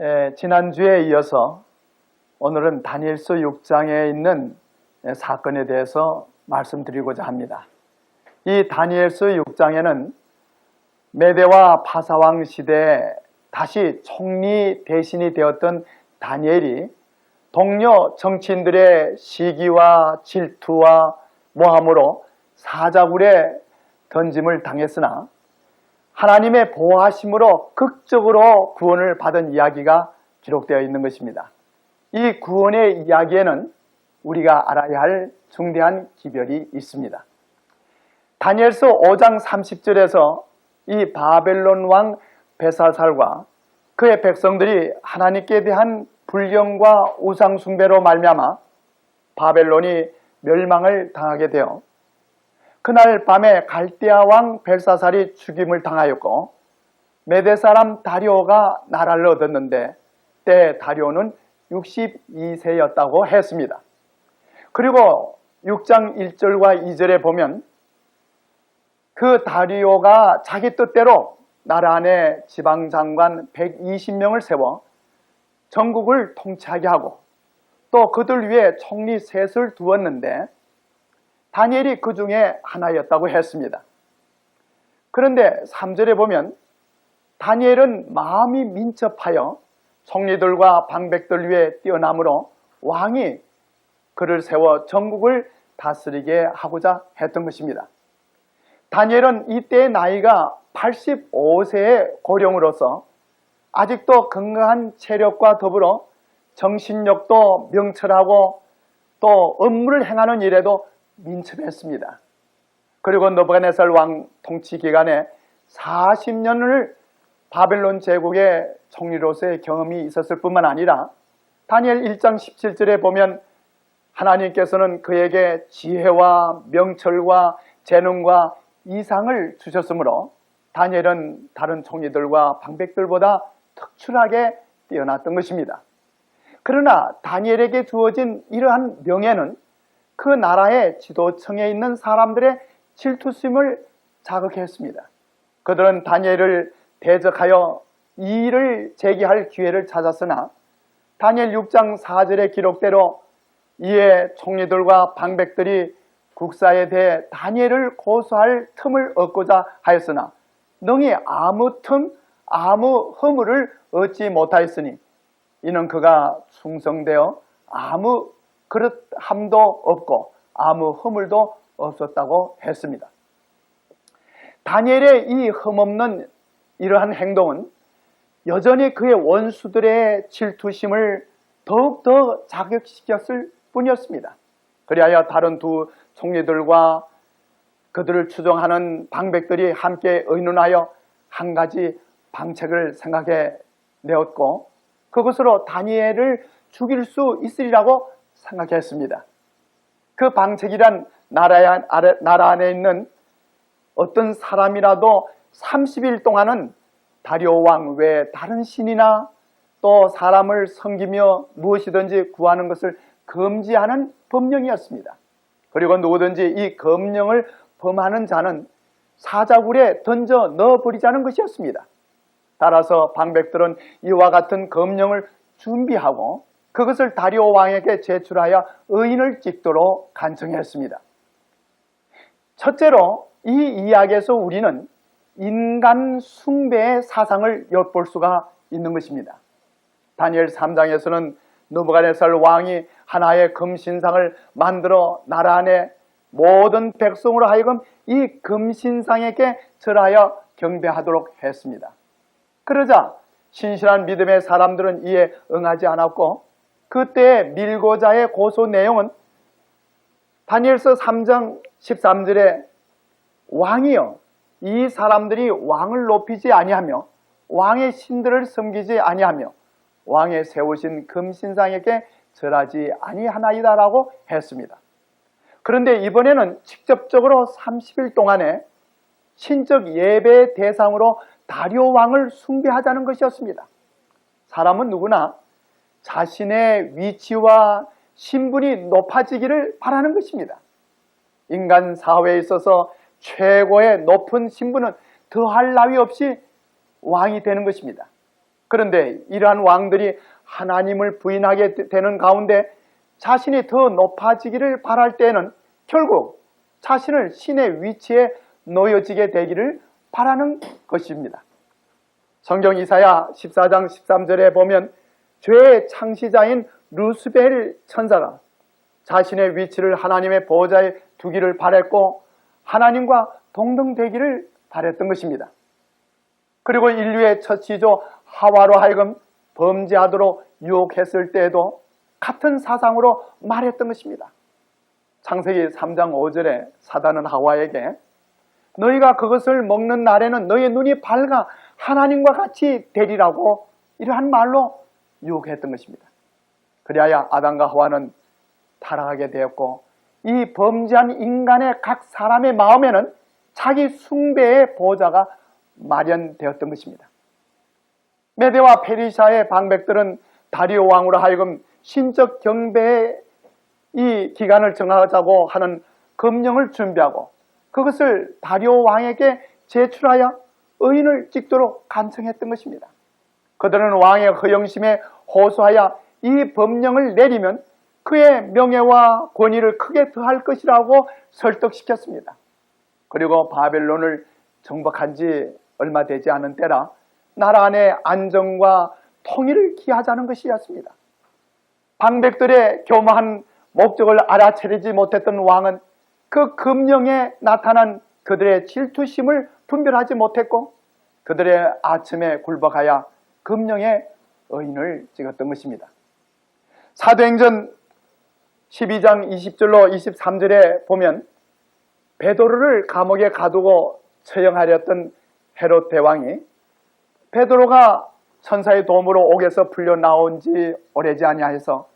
에, 지난주에 이어서 오늘은 다니엘서 6장에 있는 에, 사건에 대해서 말씀드리고자 합니다. 이 다니엘서 6장에는 메대와 파사왕 시대에 다시 총리 대신이 되었던 다니엘이 동료 정치인들의 시기와 질투와 모함으로 사자굴에 던짐을 당했으나 하나님의 보호하심으로 극적으로 구원을 받은 이야기가 기록되어 있는 것입니다. 이 구원의 이야기에는 우리가 알아야 할 중대한 기별이 있습니다. 다니엘서 5장 30절에서 이 바벨론 왕 베사살과 그의 백성들이 하나님께 대한 불경과 우상 숭배로 말미암아 바벨론이 멸망을 당하게 되어 그날 밤에 갈대아 왕 벨사살이 죽임을 당하였고 메대 사람 다리오가 나라를 얻었는데 때 다리오는 62세였다고 했습니다. 그리고 6장 1절과 2절에 보면 그 다리오가 자기 뜻대로 나라 안에 지방장관 120명을 세워 전국을 통치하게 하고 또 그들 위에 총리 셋을 두었는데 다니엘이 그 중에 하나였다고 했습니다. 그런데 3절에 보면 다니엘은 마음이 민첩하여 총리들과 방백들 위에 뛰어남으로 왕이 그를 세워 전국을 다스리게 하고자 했던 것입니다. 다니엘은 이때의 나이가 85세의 고령으로서 아직도 건강한 체력과 더불어 정신력도 명철하고 또 업무를 행하는 일에도 민첩했습니다. 그리고 너부갓네살 왕 통치 기간에 40년을 바벨론 제국의 총리로서의 경험이 있었을 뿐만 아니라 다니엘 1장 17절에 보면 하나님께서는 그에게 지혜와 명철과 재능과 이상을 주셨으므로 다니엘은 다른 총리들과 방백들보다 특출하게 뛰어났던 것입니다. 그러나 다니엘에게 주어진 이러한 명예는 그 나라의 지도층에 있는 사람들의 질투심을 자극했습니다. 그들은 다니엘을 대적하여 이의를 제기할 기회를 찾았으나 다니엘 6장 4절의 기록대로 이에 총리들과 방백들이 국사에 대해 다니엘을 고소할 틈을 얻고자 하였으나 능히 아무 틈, 아무 허물을 얻지 못하였으니 이는 그가 충성되어 아무 그릇함도 없고 아무 허물도 없었다고 했습니다. 다니엘의 이 흠없는 이러한 행동은 여전히 그의 원수들의 질투심을 더욱더 자극시켰을 뿐이었습니다. 그리하여 다른 두 총리들과 그들을 추종하는 방백들이 함께 의논하여 한 가지 방책을 생각해 내었고 그것으로 다니엘을 죽일 수 있으리라고 생각했습니다. 그 방책이란 나라, 나라 안에 있는 어떤 사람이라도 30일 동안은 다리오 왕 외에 다른 신이나 또 사람을 섬기며 무엇이든지 구하는 것을 금지하는 법령이었습니다. 그리고 누구든지 이 검령을 범하는 자는 사자굴에 던져 넣어버리자는 것이었습니다. 따라서 방백들은 이와 같은 검령을 준비하고 그것을 다리오 왕에게 제출하여 의인을 찍도록 간청했습니다. 첫째로 이 이야기에서 우리는 인간 숭배의 사상을 엿볼 수가 있는 것입니다. 다니엘 3장에서는 누부갓네살 왕이 하나의 금신상을 만들어 나라 안에 모든 백성으로 하여금 이 금신상에게 절하여 경배하도록 했습니다. 그러자 신실한 믿음의 사람들은 이에 응하지 않았고 그때 밀고자의 고소 내용은 다니엘서 3장 13절에 왕이여 이 사람들이 왕을 높이지 아니하며 왕의 신들을 섬기지 아니하며 왕의 세우신 금신상에게 절하지 아니하나이다라고 했습니다. 그런데 이번에는 직접적으로 30일 동안에 신적 예배 대상으로 다리오 왕을 숭배하자는 것이었습니다. 사람은 누구나 자신의 위치와 신분이 높아지기를 바라는 것입니다. 인간 사회에 있어서 최고의 높은 신분은 더할 나위 없이 왕이 되는 것입니다. 그런데 이러한 왕들이 하나님을 부인하게 되- 되는 가운데 자신이 더 높아지기를 바랄 때에는 결국 자신을 신의 위치에 놓여지게 되기를 바라는 것입니다. 성경 이사야 14장 13절에 보면 죄의 창시자인 루스벨 천사가 자신의 위치를 하나님의 보호자에 두기를 바랬고 하나님과 동등되기를 바랬던 것입니다. 그리고 인류의 첫 지조 하와로 하여금 범죄하도록 유혹했을 때에도 같은 사상으로 말했던 것입니다. 창세기 3장 5절에 사단은 하와에게 너희가 그것을 먹는 날에는 너희의 눈이 밝아 하나님과 같이 되리라고 이러한 말로 유혹했던 것입니다. 그리하여 아담과 하와는 타락하게 되었고 이 범죄한 인간의 각 사람의 마음에는 자기 숭배의 보호자가 마련되었던 것입니다. 메데와 페리샤의 방백들은 다리오 왕으로 하여금 신적 경배의 이 기간을 정하자고 하는 금령을 준비하고 그것을 다리오 왕에게 제출하여 의인을 찍도록 간청했던 것입니다. 그들은 왕의 허영심에 호소하여 이 법령을 내리면 그의 명예와 권위를 크게 더할 것이라고 설득시켰습니다. 그리고 바벨론을 정복한 지 얼마 되지 않은 때라 나라 안의 안정과 통일을 기하자는 것이었습니다. 방백들의 교묘한 목적을 알아차리지 못했던 왕은 그 금령에 나타난 그들의 질투심을 분별하지 못했고 그들의 아침에 굴복하여 금령의 의인을 찍었던 것입니다. 사도행전 12장 20절로 23절에 보면 베드로를 감옥에 가두고 처형하렸던 헤롯 대왕이 베드로가 천사의 도움으로 옥에서 풀려 나온 지 오래지 아니하여서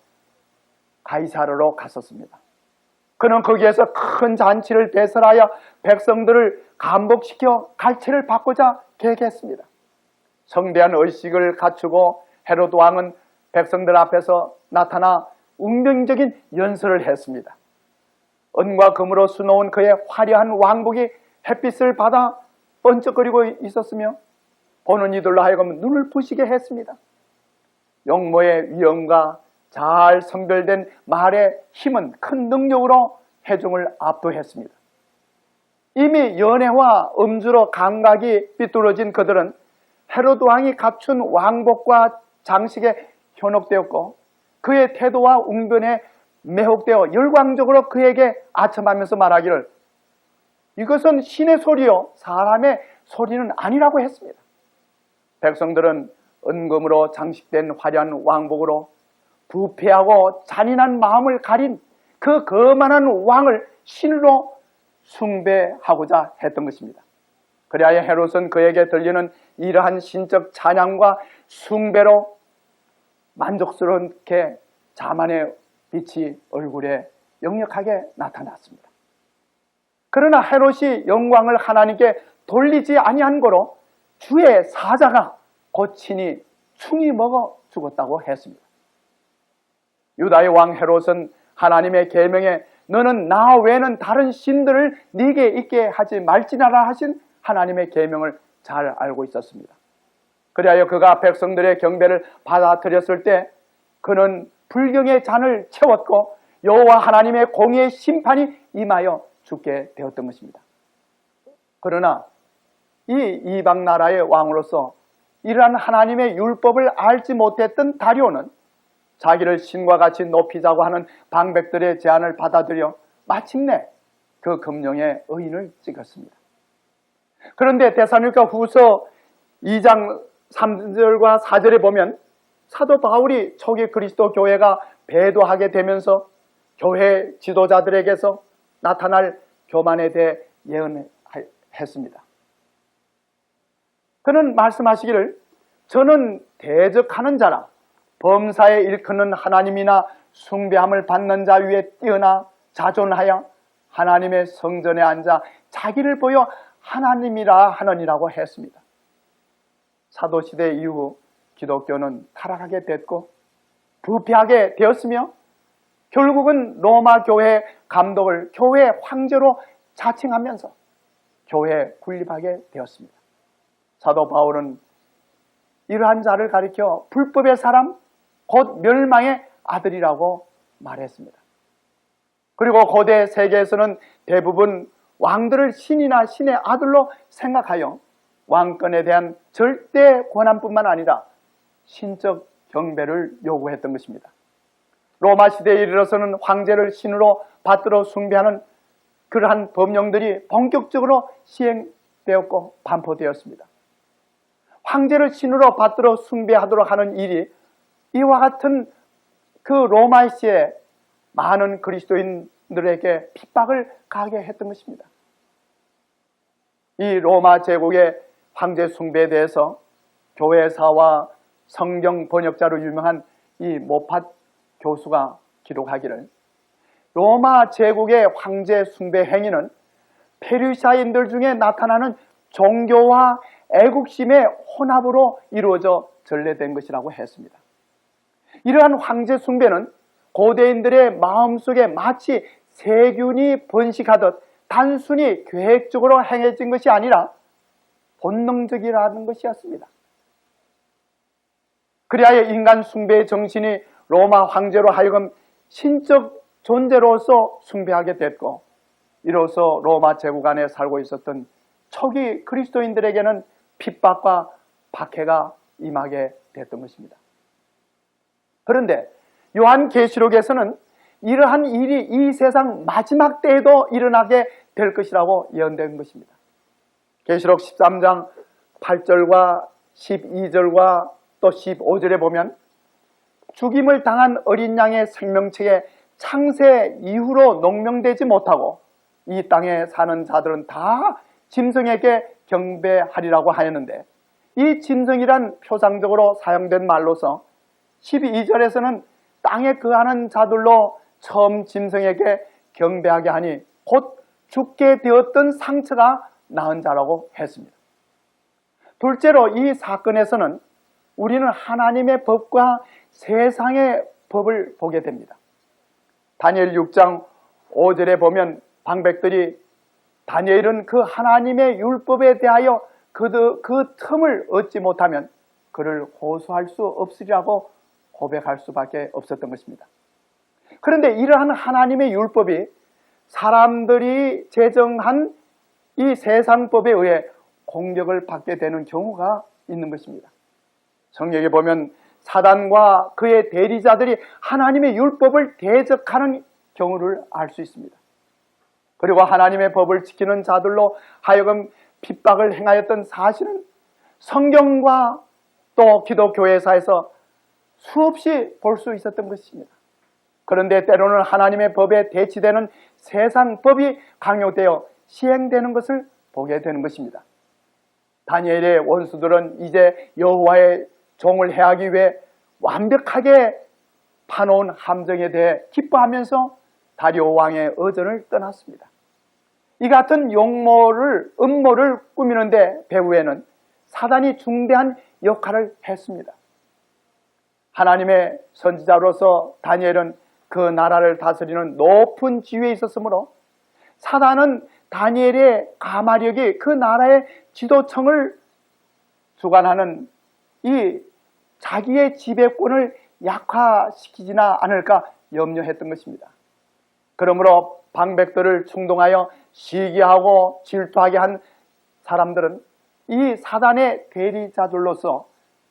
가이사르로 갔었습니다. 그는 거기에서 큰 잔치를 배설하여 백성들을 감복시켜 갈채를 받고자 계획했습니다. 성대한 의식을 갖추고 헤롯 왕은 백성들 앞에서 나타나 운명적인 연설을 했습니다. 은과 금으로 수놓은 그의 화려한 왕복이 햇빛을 받아 번쩍거리고 있었으며 보는 이들로 하여금 눈을 부시게 했습니다. 용모의 위엄과 잘 선별된 말의 힘은 큰 능력으로 회중을 압도했습니다. 이미 연애와 음주로 감각이 삐뚤어진 그들은 헤로드 왕이 갖춘 왕복과 장식에 현혹되었고 그의 태도와 웅변에 매혹되어 열광적으로 그에게 아첨하면서 말하기를 이것은 신의 소리요 사람의 소리는 아니라고 했습니다. 백성들은 은금으로 장식된 화려한 왕복으로 부패하고 잔인한 마음을 가린 그 거만한 왕을 신으로 숭배하고자 했던 것입니다. 그리하여 헤롯은 그에게 들리는 이러한 신적 찬양과 숭배로 만족스럽게 자만의 빛이 얼굴에 역력하게 나타났습니다. 그러나 헤롯이 영광을 하나님께 돌리지 아니한 거로 주의 사자가 고친이 충이 먹어 죽었다고 했습니다. 유다의 왕 헤롯은 하나님의 계명에 너는 나 외에는 다른 신들을 네게 있게 하지 말지나라 하신 하나님의 계명을 잘 알고 있었습니다. 그리하여 그가 백성들의 경배를 받아들였을 때 그는 불경의 잔을 채웠고 여호와 하나님의 공의의 심판이 임하여 죽게 되었던 것입니다. 그러나 이 이방 나라의 왕으로서 이러한 하나님의 율법을 알지 못했던 다리오는 자기를 신과 같이 높이자고 하는 방백들의 제안을 받아들여 마침내 그 금령의 의인을 찍었습니다. 그런데 대사님과 후서 2장 3절과 4절에 보면 사도 바울이 초기 그리스도 교회가 배도하게 되면서 교회 지도자들에게서 나타날 교만에 대해 예언했습니다. 그는 말씀하시기를 저는 대적하는 자라 범사에 일컫는 하나님이나 숭배함을 받는 자 위에 뛰어나 자존하여 하나님의 성전에 앉아 자기를 보여 하나님이라 하느니라고 했습니다. 사도시대 이후 기독교는 타락하게 됐고 부패하게 되었으며 결국은 로마 교회 감독을 교회 황제로 자칭하면서 교회에 군립하게 되었습니다. 사도 바울은 이러한 자를 가리켜 불법의 사람, 곧 멸망의 아들이라고 말했습니다. 그리고 고대 세계에서는 대부분 왕들을 신이나 신의 아들로 생각하여 왕권에 대한 절대 권한뿐만 아니라 신적 경배를 요구했던 것입니다. 로마 시대에 이르러서는 황제를 신으로 받들어 숭배하는 그러한 법령들이 본격적으로 시행되었고 반포되었습니다. 황제를 신으로 받들어 숭배하도록 하는 일이 이와 같은 그 로마 시에 많은 그리스도인들에게 핍박을 가게 했던 것입니다. 이 로마 제국의 황제 숭배에 대해서 교회사와 성경 번역자로 유명한 이 모팟 교수가 기록하기를 로마 제국의 황제 숭배 행위는 페르시아인들 중에 나타나는 종교와 애국심의 혼합으로 이루어져 전래된 것이라고 했습니다. 이러한 황제 숭배는 고대인들의 마음속에 마치 세균이 번식하듯 단순히 계획적으로 행해진 것이 아니라 본능적이라는 것이었습니다. 그리하여 인간 숭배의 정신이 로마 황제로 하여금 신적 존재로서 숭배하게 됐고 이로써 로마 제국 안에 살고 있었던 초기 그리스도인들에게는 핍박과 박해가 임하게 됐던 것입니다. 그런데 요한 계시록에서는 이러한 일이 이 세상 마지막 때에도 일어나게 될 것이라고 예언된 것입니다. 계시록 13장 8절과 12절과 또 15절에 보면 죽임을 당한 어린 양의 생명체에 창세 이후로 농명되지 못하고 이 땅에 사는 자들은 다 짐승에게 경배하리라고 하였는데 이 짐승이란 표상적으로 사용된 말로서 12절에서는 땅에 거하는 자들로 처음 짐승에게 경배하게 하니 곧 죽게 되었던 상처가 나은 자라고 했습니다. 둘째로 이 사건에서는 우리는 하나님의 법과 세상의 법을 보게 됩니다. 다니엘 6장 5절에 보면 방백들이 다니엘은 그 하나님의 율법에 대하여 그, 그 틈을 얻지 못하면 그를 호소할 수 없으리라고 고백할 수밖에 없었던 것입니다. 그런데 이러한 하나님의 율법이 사람들이 제정한 이 세상법에 의해 공격을 받게 되는 경우가 있는 것입니다. 성경에 보면 사단과 그의 대리자들이 하나님의 율법을 대적하는 경우를 알 수 있습니다. 그리고 하나님의 법을 지키는 자들로 하여금 핍박을 행하였던 사실은 성경과 또 기독교회사에서 수없이 볼 수 있었던 것입니다. 그런데 때로는 하나님의 법에 대치되는 세상 법이 강요되어 시행되는 것을 보게 되는 것입니다. 다니엘의 원수들은 이제 여호와의 종을 해하기 위해 완벽하게 파놓은 함정에 대해 기뻐하면서 다리오 왕의 의전을 떠났습니다. 이 같은 용모를 음모를 꾸미는데 배후에는 사단이 중대한 역할을 했습니다. 하나님의 선지자로서 다니엘은 그 나라를 다스리는 높은 지위에 있었으므로 사단은 다니엘의 가마력이 그 나라의 지도청을 주관하는 이 자기의 지배권을 약화시키지나 않을까 염려했던 것입니다. 그러므로 방백들을 충동하여 시기하고 질투하게 한 사람들은 이 사단의 대리자들로서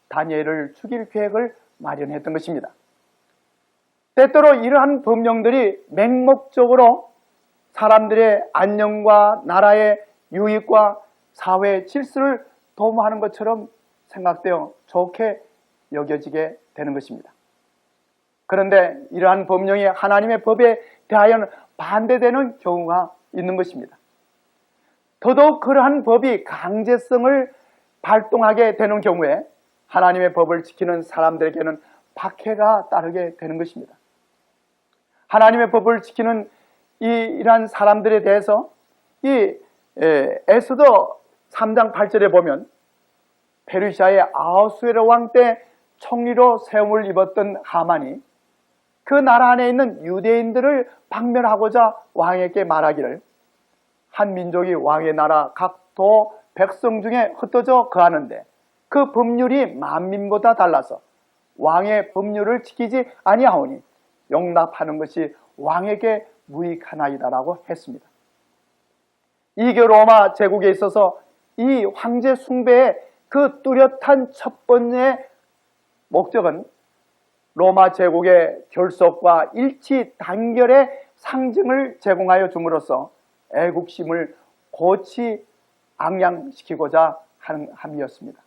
다니엘을 죽일 계획을 마련했던 것입니다. 때때로 이러한 법령들이 맹목적으로 사람들의 안녕과 나라의 유익과 사회 질서를 도모하는 것처럼 생각되어 좋게 여겨지게 되는 것입니다. 그런데 이러한 법령이 하나님의 법에 대하여는 반대되는 경우가 있는 것입니다. 더더욱 그러한 법이 강제성을 발동하게 되는 경우에 하나님의 법을 지키는 사람들에게는 박해가 따르게 되는 것입니다. 하나님의 법을 지키는 이, 이러한 사람들에 대해서 이 에, 에스더 3장 8절에 보면 페르시아의 아하수에르 왕 때 총리로 세움을 입었던 하만이 그 나라 안에 있는 유대인들을 박멸하고자 왕에게 말하기를 한 민족이 왕의 나라 각도 백성 중에 흩어져 거하는데 그 법률이 만민보다 달라서 왕의 법률을 지키지 아니하오니 용납하는 것이 왕에게 무익하나이다라고 했습니다. 이게 로마 제국에 있어서 이 황제 숭배의 그 뚜렷한 첫 번째 목적은 로마 제국의 결속과 일치 단결의 상징을 제공하여 줌으로써 애국심을 고치 앙양시키고자 하는 함이었습니다.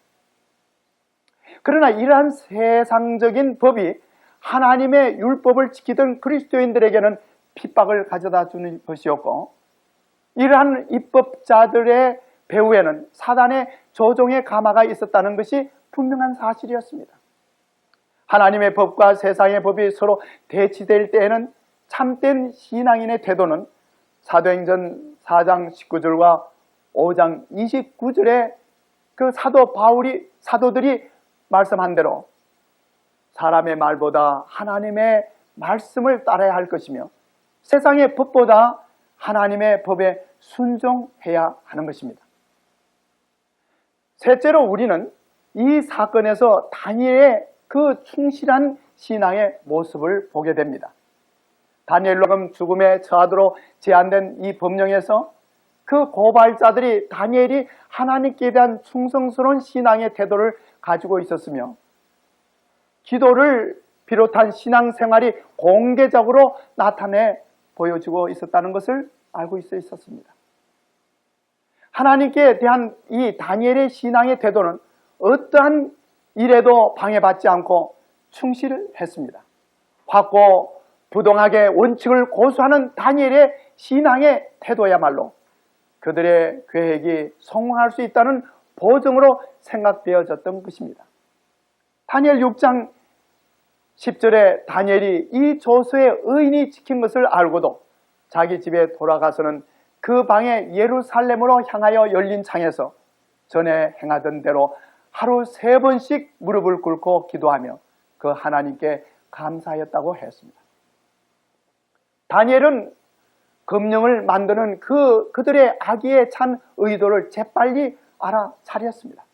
그러나 이러한 세상적인 법이 하나님의 율법을 지키던 그리스도인들에게는 핍박을 가져다 주는 것이었고 이러한 입법자들의 배후에는 사단의 조종의 가마가 있었다는 것이 분명한 사실이었습니다. 하나님의 법과 세상의 법이 서로 대치될 때에는 참된 신앙인의 태도는 사도행전 4장 19절과 5장 29절에 그 사도 바울이 사도들이 말씀한 대로 사람의 말보다 하나님의 말씀을 따라야 할 것이며 세상의 법보다 하나님의 법에 순종해야 하는 것입니다. 셋째로 우리는 이 사건에서 다니엘의 그 충실한 신앙의 모습을 보게 됩니다. 다니엘로금 죽음에 처하도록 제한된 이 법령에서 그 고발자들이 다니엘이 하나님께 대한 충성스러운 신앙의 태도를 가지고 있었으며 기도를 비롯한 신앙생활이 공개적으로 나타내 보여주고 있었다는 것을 알고 있어 있었습니다. 하나님께 대한 이 다니엘의 신앙의 태도는 어떠한 일에도 방해받지 않고 충실했습니다. 확고 부동하게 원칙을 고수하는 다니엘의 신앙의 태도야말로 그들의 계획이 성공할 수 있다는 보증으로 생각되어졌던 것입니다. 다니엘 6장 10절에 다니엘이 이 조서의 의인이 지킨 것을 알고도 자기 집에 돌아가서는 그 방에 예루살렘으로 향하여 열린 창에서 전에 행하던 대로 하루 세 번씩 무릎을 꿇고 기도하며 그 하나님께 감사하였다고 했습니다. 다니엘은 금령을 만드는 그 그들의 악의에 찬 의도를 재빨리 알아차렸습니다.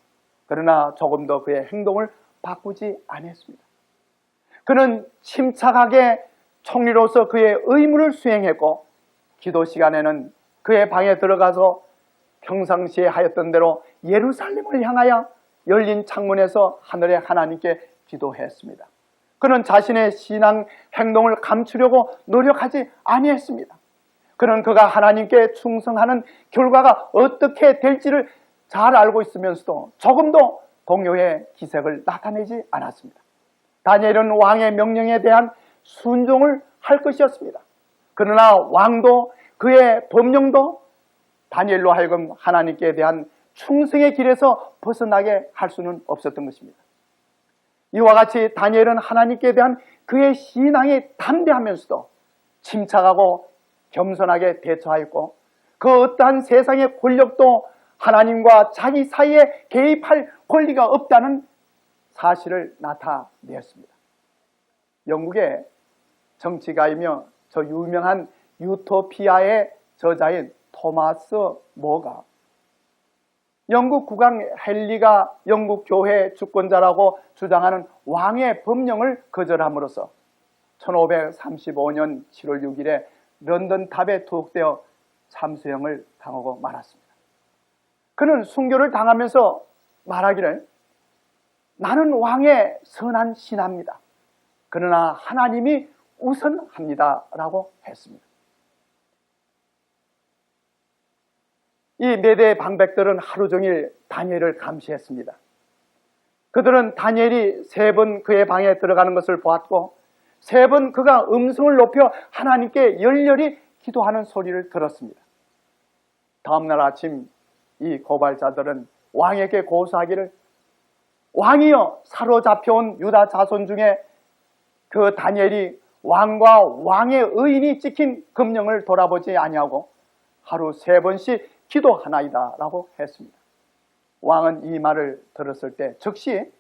그러나 조금 더 그의 행동을 바꾸지 않았습니다. 그는 침착하게 총리로서 그의 의무를 수행했고 기도 시간에는 그의 방에 들어가서 평상시에 하였던 대로 예루살렘을 향하여 열린 창문에서 하늘의 하나님께 기도했습니다. 그는 자신의 신앙 행동을 감추려고 노력하지 아니했습니다. 그는 그가 하나님께 충성하는 결과가 어떻게 될지를 잘 알고 있으면서도 조금도 동요의 기색을 나타내지 않았습니다. 다니엘은 왕의 명령에 대한 순종을 할 것이었습니다. 그러나 왕도 그의 법령도 다니엘로 하여금 하나님께 대한 충성의 길에서 벗어나게 할 수는 없었던 것입니다. 이와 같이 다니엘은 하나님께 대한 그의 신앙이 담대하면서도 침착하고 겸손하게 대처하였고 그 어떠한 세상의 권력도 하나님과 자기 사이에 개입할 권리가 없다는 사실을 나타내었습니다. 영국의 정치가이며 저 유명한 유토피아의 저자인 토마스 모가 영국 국왕 헨리가 영국 교회 주권자라고 주장하는 왕의 법령을 거절함으로써 1535년 7월 6일에 런던 탑에 투옥되어 참수형을 당하고 말았습니다. 그는 순교를 당하면서 말하기를 나는 왕의 선한 신하입니다. 그러나 하나님이 우선합니다. 라고 했습니다. 이 메대 방백들은 하루 종일 다니엘을 감시했습니다. 그들은 다니엘이 세 번 그의 방에 들어가는 것을 보았고 세 번 그가 음성을 높여 하나님께 열렬히 기도하는 소리를 들었습니다. 다음날 아침 이 고발자들은 왕에게 고소하기를 왕이여 사로잡혀온 유다 자손 중에 그 다니엘이 왕과 왕의 의인이 찍힌 금령을 돌아보지 아니하고 하루 세 번씩 기도하나이다 라고 했습니다. 왕은 이 말을 들었을 때 즉시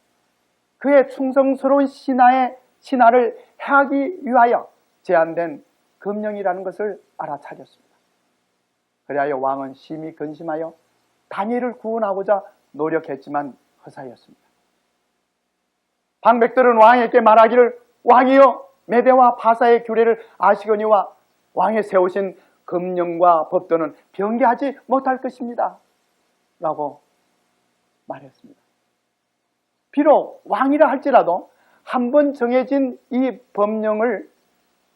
그의 충성스러운 신하의 신하를 해하기 위하여 제안된 금령이라는 것을 알아차렸습니다. 그리하여 왕은 심히 근심하여 다니엘을 구원하고자 노력했지만 허사였습니다. 방백들은 왕에게 말하기를 왕이여 메대와 바사의 규례를 아시거니와 왕이 세우신 금령과 법도는 변개하지 못할 것입니다. 라고 말했습니다. 비록 왕이라 할지라도 한 번 정해진 이 법령을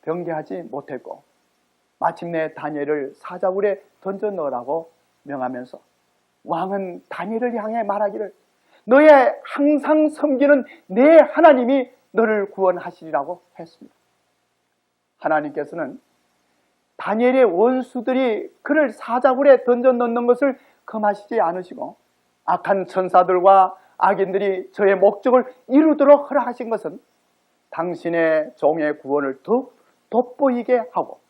변개하지 못했고 마침내 다니엘을 사자굴에 던져 넣으라고 명하면서 왕은 다니엘을 향해 말하기를 너의 항상 섬기는 내 하나님이 너를 구원하시리라고 했습니다. 하나님께서는 다니엘의 원수들이 그를 사자굴에 던져 넣는 것을 금하시지 않으시고 악한 천사들과 악인들이 저의 목적을 이루도록 허락하신 것은 당신의 종의 구원을 더 돋보이게 하고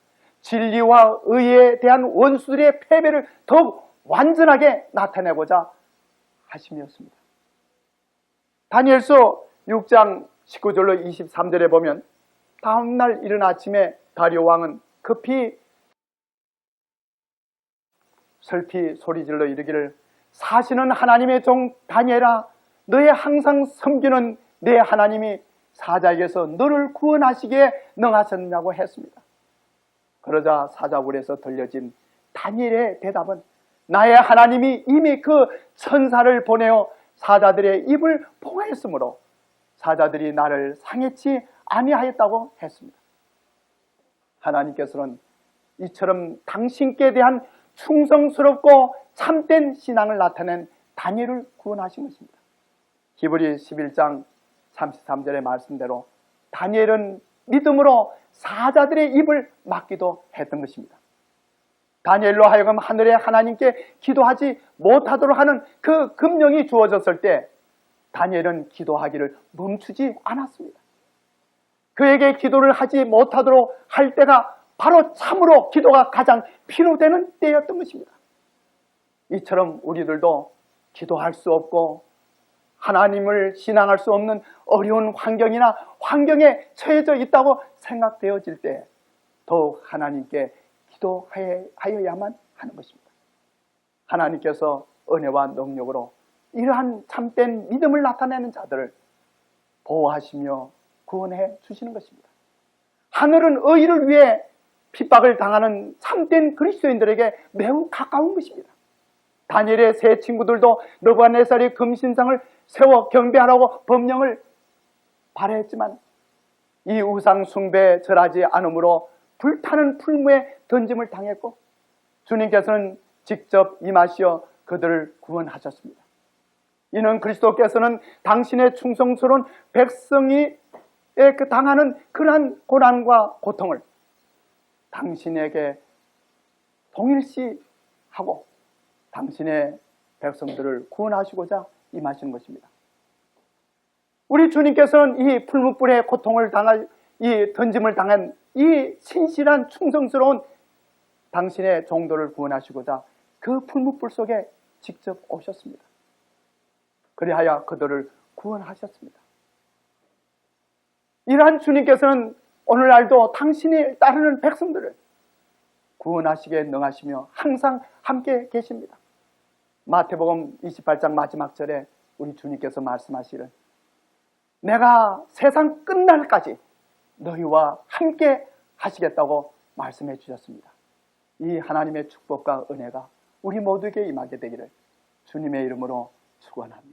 진리와 의에 대한 원수들의 패배를 더욱 완전하게 나타내고자 하심이었습니다. 다니엘서 6장 19절로 23절에 보면 다음날 이른 아침에 다리오 왕은 급히 슬피 소리질러 이르기를 사시는 하나님의 종 다니엘아 너의 항상 섬기는 내 하나님이 사자에게서 너를 구원하시기에 능하셨냐고 했습니다. 그러자 사자굴에서 들려진 다니엘의 대답은 나의 하나님이 이미 그 천사를 보내어 사자들의 입을 봉하였으므로 사자들이 나를 상해치 아니하였다고 했습니다. 하나님께서는 이처럼 당신께 대한 충성스럽고 참된 신앙을 나타낸 다니엘을 구원하신 것입니다. 히브리 11장 33절의 말씀대로 다니엘은 믿음으로 사자들의 입을 막기도 했던 것입니다. 다니엘로 하여금 하늘의 하나님께 기도하지 못하도록 하는 그 금령이 주어졌을 때 다니엘은 기도하기를 멈추지 않았습니다. 그에게 기도를 하지 못하도록 할 때가 바로 참으로 기도가 가장 필요되는 때였던 것입니다. 이처럼 우리들도 기도할 수 없고 하나님을 신앙할 수 없는 어려운 환경이나 환경에 처해져 있다고 생각되어질 때 더욱 하나님께 기도하여야만 하는 것입니다. 하나님께서 은혜와 능력으로 이러한 참된 믿음을 나타내는 자들을 보호하시며 구원해 주시는 것입니다. 하늘은 의를 위해 핍박을 당하는 참된 그리스도인들에게 매우 가까운 것입니다. 다니엘의 세 친구들도 느부갓네살이 금신상을 세워 경배하라고 법령을 발해했지만 이 우상 숭배에 절하지 않으므로 불타는 풀무에 던짐을 당했고 주님께서는 직접 임하시어 그들을 구원하셨습니다. 이는 그리스도께서는 당신의 충성스러운 백성이 그 당하는 그러한 고난과 고통을 당신에게 동일시 하고 당신의 백성들을 구원하시고자 임하시는 것입니다. 우리 주님께서는 이 풀무불의 고통을 당할 이 던짐을 당한 이 신실한 충성스러운 당신의 종도를 구원하시고자 그 풀무불 속에 직접 오셨습니다. 그리하여 그들을 구원하셨습니다. 이러한 주님께서는 오늘날도 당신이 따르는 백성들을 구원하시기에 능하시며 항상 함께 계십니다. 마태복음 28장 마지막 절에 우리 주님께서 말씀하시를 내가 세상 끝날까지 너희와 함께 하시겠다고 말씀해 주셨습니다. 이 하나님의 축복과 은혜가 우리 모두에게 임하게 되기를 주님의 이름으로 축원합니다.